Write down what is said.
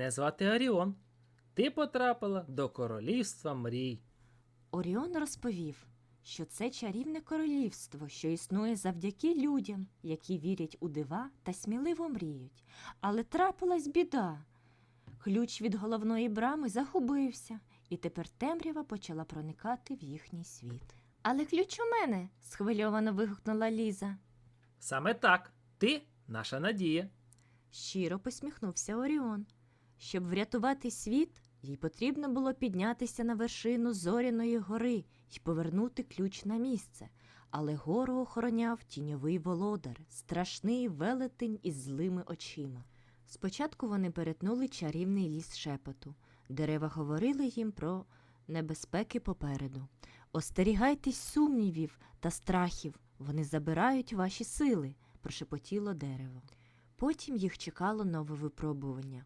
Мене звати Оріон. Ти потрапила до королівства мрій. Оріон розповів, що це чарівне королівство, що існує завдяки людям, які вірять у дива та сміливо мріють. Але трапилась біда. Ключ від головної брами загубився, і тепер темрява почала проникати в їхній світ. Але ключ у мене. схвильовано вигукнула Ліза. Саме так, ти наша надія. Щиро посміхнувся Оріон. Щоб врятувати світ, їй потрібно було піднятися на вершину зоряної гори і повернути ключ на місце. Але гору охороняв тіньовий володар, страшний велетень із злими очима. Спочатку вони перетнули чарівний ліс шепоту. Дерева говорили їм про небезпеки попереду. Остерігайтесь сумнівів та страхів, вони забирають ваші сили, прошепотіло дерево. Потім їх чекало нове випробування.